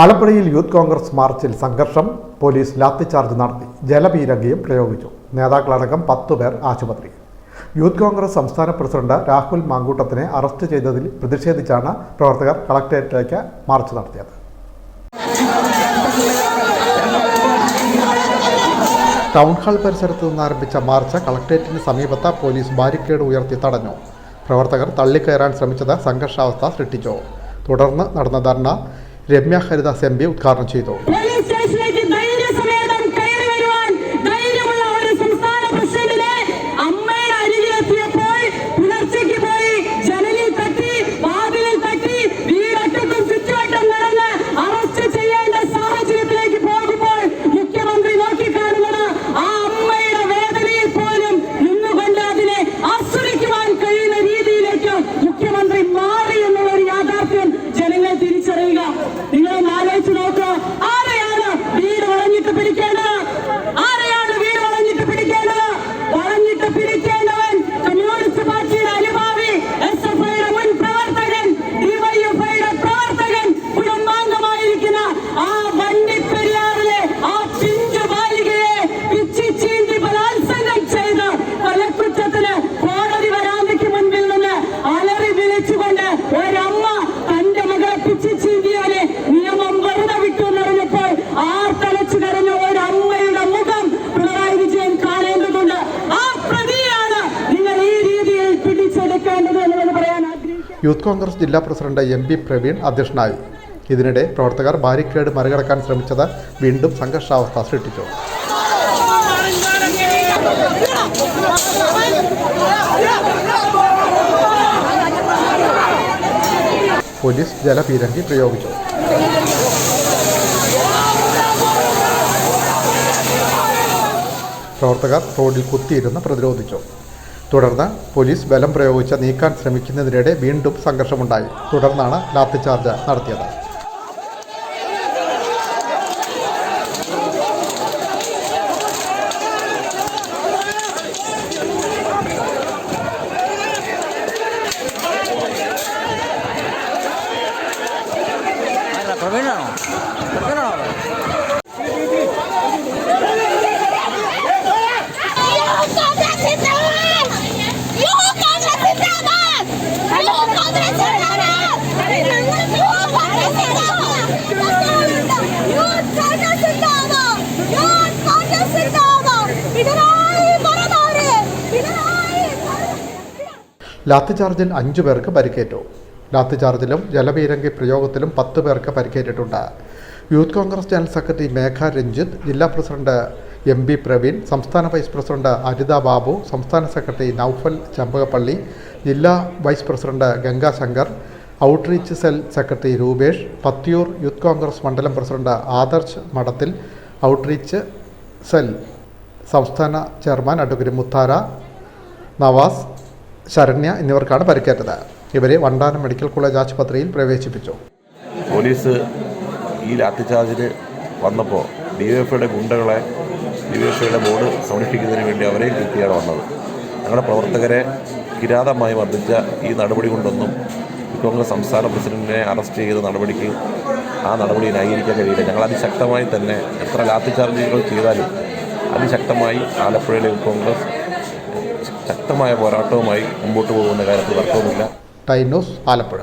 ആലപ്പുഴയിൽ യൂത്ത് കോൺഗ്രസ് മാർച്ചിൽ സംഘർഷം പോലീസ് ലാത്തിച്ചാർജ് നടത്തി ജലപീരങ്കിയും പ്രയോഗിച്ചു. നേതാക്കളടക്കം പേർ ആശുപത്രി യൂത്ത് കോൺഗ്രസ് സംസ്ഥാന പ്രസിഡന്റ് രാഹുൽ മാങ്കൂട്ടത്തിനെ അറസ്റ്റ് ചെയ്തതിൽ പ്രതിഷേധിച്ചാണ് പ്രവർത്തകർ കളക്ടറേറ്റിലേക്ക് മാർച്ച് നടത്തിയത്. ടൗൺ ഹാൾ പരിസരത്ത് നിന്ന് ആരംഭിച്ച മാർച്ച് കളക്ടറേറ്റിന് സമീപത്ത് പോലീസ് ബാരിക്കേഡ് ഉയർത്തി തടഞ്ഞു. പ്രവർത്തകർ തള്ളിക്കയറാൻ ശ്രമിച്ചത് സംഘർഷാവസ്ഥ സൃഷ്ടിച്ചു. തുടർന്ന് നടന്ന ധർണ രമ്യ ഹരിദാസ് എം പി ഉദ്ഘാടനം ചെയ്തു. യൂത്ത് കോൺഗ്രസ് ജില്ലാ പ്രസിഡന്റ് എം പി പ്രവീൺ അധ്യക്ഷനായി. ഇതിനിടെ പ്രവർത്തകർ ബാരിക്കേഡ് മറികടക്കാൻ ശ്രമിച്ചത് വീണ്ടും സംഘർഷാവസ്ഥ സൃഷ്ടിച്ചു. പോലീസ് ജലപീരങ്കി പ്രയോഗിച്ചു. പ്രവർത്തകർ റോഡിൽ കുത്തിയിരുന്ന് പ്രതിരോധിച്ചു. തുടർന്ന് പോലീസ് ബലം പ്രയോഗിച്ച് നീക്കാൻ ശ്രമിക്കുന്നതിനിടെ വീണ്ടും സംഘർഷമുണ്ടായി. തുടർന്നാണ് ലാത്തിചാർജ് നടത്തിയത്. പ്രവീണാണോ? പ്രവീണാണോ? ലാത്തിചാർജിൽ അഞ്ചു പേർക്ക് പരിക്കേറ്റു. ലാത്തിചാർജിലും ജലപീരങ്കി പ്രയോഗത്തിലും പത്ത് പേർക്ക് പരിക്കേറ്റിട്ടുണ്ട്. Youth Congress general secretary Megha Ranjith ജില്ലാ പ്രസിഡന്റ് എം ബി പ്രവീൺ സംസ്ഥാന വൈസ് പ്രസിഡന്റ് അരിത ബാബു സംസ്ഥാന സെക്രട്ടറി നൌഫൽ ചമ്പകപ്പള്ളി ജില്ലാ vice president Gangashankar outreach cell secretary Rupesh Pathiyoor youth Congress മണ്ഡലം president Adarsh Madathil outreach cell സംസ്ഥാന ചെയർമാൻ അഡ്വക്കേറ്റ് മുത്താര നവാസ് ശരണ്യ എന്നിവർക്കാണ് പരിക്കേറ്റത്. ഇവരെ വണ്ടാനം മെഡിക്കൽ കോളേജ് ആശുപത്രിയിൽ പ്രവേശിപ്പിച്ചു. പോലീസ് ഈ ലാത്തിചാർജിന് വന്നപ്പോൾ ഡി വൈ എഫ്ഐയുടെ ഗുണ്ടകളെ ഡി വൈ എഫ്ഐയുടെ ബോർഡ് സംരക്ഷിക്കുന്നതിന് വേണ്ടി അവരെയും കിട്ടിയാണ് വന്നത്. ഞങ്ങളുടെ പ്രവർത്തകരെ കിരാതമായി വർദ്ധിച്ച ഈ നടപടി കൊണ്ടൊന്നും കോൺഗ്രസ് സംസ്ഥാന പ്രസിഡന്റിനെ അറസ്റ്റ് ചെയ്ത നടപടിക്ക് ആ നടപടി ന്യായീകരിക്കാൻ കഴിയില്ല. ഞങ്ങൾ അതിശക്തമായി തന്നെ എത്ര ലാത്തിചാർജുകൾ ചെയ്താലും അതിശക്തമായി ആലപ്പുഴയിലെ കോൺഗ്രസ് ശക്തമായ പോരാട്ടവുമായി മുമ്പോട്ട് പോകുന്ന കാര്യത്തിൽ തർക്കവുമില്ല ടൈം ന്യൂസ് ആലപ്പുഴ.